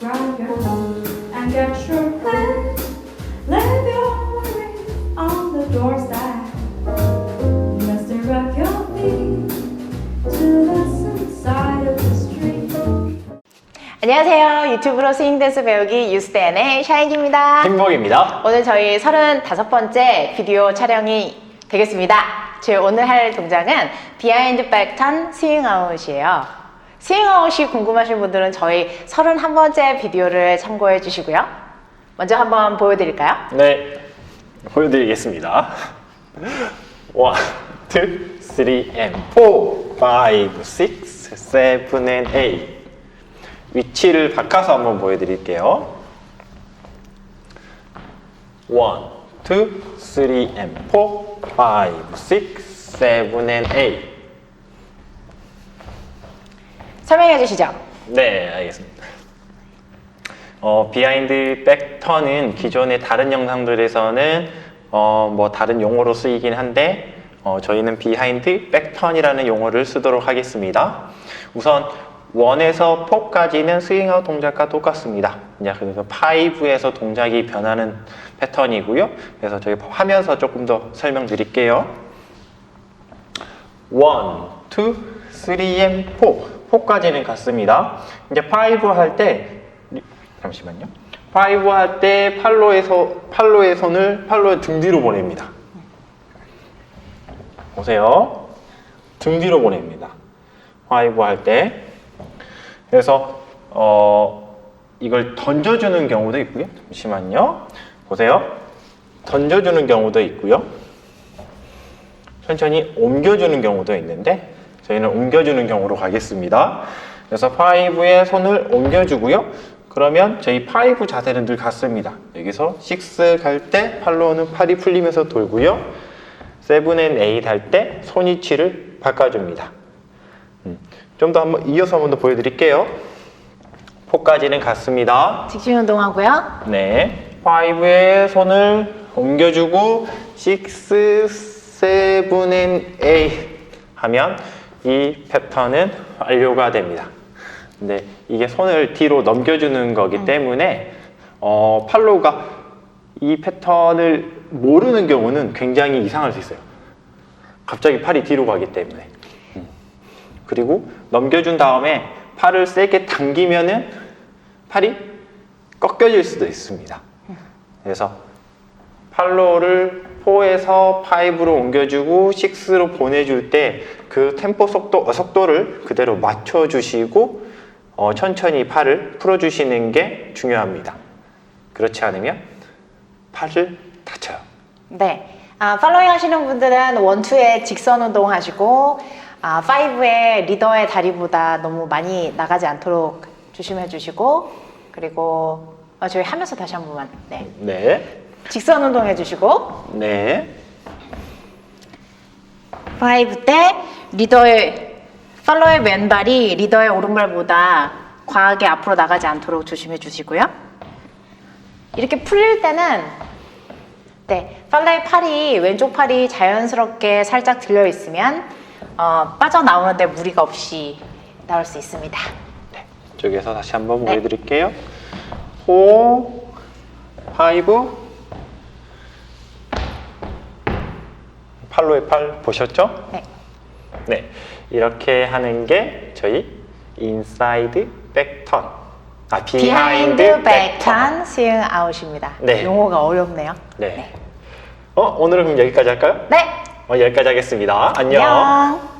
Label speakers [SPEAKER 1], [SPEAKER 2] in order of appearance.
[SPEAKER 1] Grab your phone and get your pen. Leave your worries on the doorstep. Just direct your feet to the side of the street.
[SPEAKER 2] 안녕하세요. 유튜브로 스윙 댄스 배우기 유스댄의 샤인입니다.
[SPEAKER 3] 행복입니다.
[SPEAKER 2] 오늘 저희 35번째 비디오 촬영이 되겠습니다. 저희 오늘 할 동작은 비하인드 백턴 스윙아웃이에요. 스윙아웃이 궁금하신 분들은 저희 31번째 비디오를 참고해 주시고요. 먼저 한번 보여드릴까요?
[SPEAKER 3] 네, 보여드리겠습니다. 1, 2, 3, and 4, 5, 6, 7, and 8. 위치를 바꿔서 한번 보여드릴게요. 1, 2, 3, and 4, 5, 6, 7, and 8.
[SPEAKER 2] 설명해 주시죠.
[SPEAKER 3] 네, 알겠습니다. 어, 비하인드 백턴은 기존의 다른 영상들에서는 어, 뭐 다른 용어로 쓰이긴 한데 어, 저희는 비하인드 백턴이라는 용어를 쓰도록 하겠습니다. 우선 1에서 4까지는 스윙아웃 동작과 똑같습니다. 그래서 5에서 동작이 변하는 패턴이고요. 그래서 저희 하면서 조금 더 설명드릴게요. 1, 2, 3, and 4. 4까지는 같습니다. 이제 5 할 때, 잠시만요. 5 할 때 팔로에서, 팔로의 손을 팔로의 등 뒤로 보냅니다. 보세요. 등 뒤로 보냅니다. 5 할 때. 그래서, 어, 이걸 던져주는 경우도 있고요. 잠시만요. 보세요. 던져주는 경우도 있고요. 천천히 옮겨주는 경우도 있는데 저희는 옮겨주는 경우로 가겠습니다. 그래서 5에 손을 옮겨주고요. 그러면 저희 5 자세는 늘 같습니다. 여기서 6 갈 때 팔로우는 팔이 풀리면서 돌고요. 7 and 8할때 손 위치를 바꿔줍니다. 음, 좀더 한번 이어서 한번 더 보여드릴게요. 4까지는 같습니다.
[SPEAKER 2] 직진 운동하고요.
[SPEAKER 3] 네. 5에 손을 옮겨주고 6, 7, and 8 하면 이 패턴은 완료가 됩니다. 근데 이게 손을 뒤로 넘겨주는 거기 때문에 어, 팔로우가 이 패턴을 모르는 경우는 굉장히 이상할 수 있어요. 갑자기 팔이 뒤로 가기 때문에. 음. 그리고 넘겨준 다음에 팔을 세게 당기면은 팔이 꺾여질 수도 있습니다. 그래서 팔로우를 4에서 5로 옮겨주고 6로 보내줄 때 그 템포 속도, 어, 속도를 그대로 맞춰주시고 어, 천천히 팔을 풀어주시는 게 중요합니다. 그렇지 않으면 팔을 다쳐요.
[SPEAKER 2] 네. 아, 팔로잉 하시는 분들은 원투의 직선 운동 하시고, 아, 파이브의 리더의 다리보다 너무 많이 나가지 않도록 조심해 주시고, 그리고, 아, 저희 하면서 다시 한 번만, 네.
[SPEAKER 3] 네.
[SPEAKER 2] 직선 운동 해 주시고,
[SPEAKER 3] 네.
[SPEAKER 2] 파이브 때 리더의, 팔로의 왼발이 리더의 오른발보다 과하게 앞으로 나가지 않도록 조심해 주시고요. 이렇게 풀릴 때는 네, 팔레의 팔이 왼쪽 팔이 자연스럽게 살짝 들려 있으면 어, 빠져나오는데 무리가 없이 나올 수 있습니다.
[SPEAKER 3] 네. 이쪽에서 다시 한번
[SPEAKER 2] 네.
[SPEAKER 3] 보여드릴게요. 4, 5, 팔로의 팔 보셨죠?
[SPEAKER 2] 네.
[SPEAKER 3] 네, 이렇게 하는 게 저희 인사이드 백턴, 아
[SPEAKER 2] 비하인드 백턴 스윙 아웃입니다.
[SPEAKER 3] 네.
[SPEAKER 2] 용어가 어렵네요.
[SPEAKER 3] 네. 어 오늘은 그럼 여기까지 할까요?
[SPEAKER 2] 네.
[SPEAKER 3] 어, 여기까지 하겠습니다. 안녕.
[SPEAKER 2] 안녕.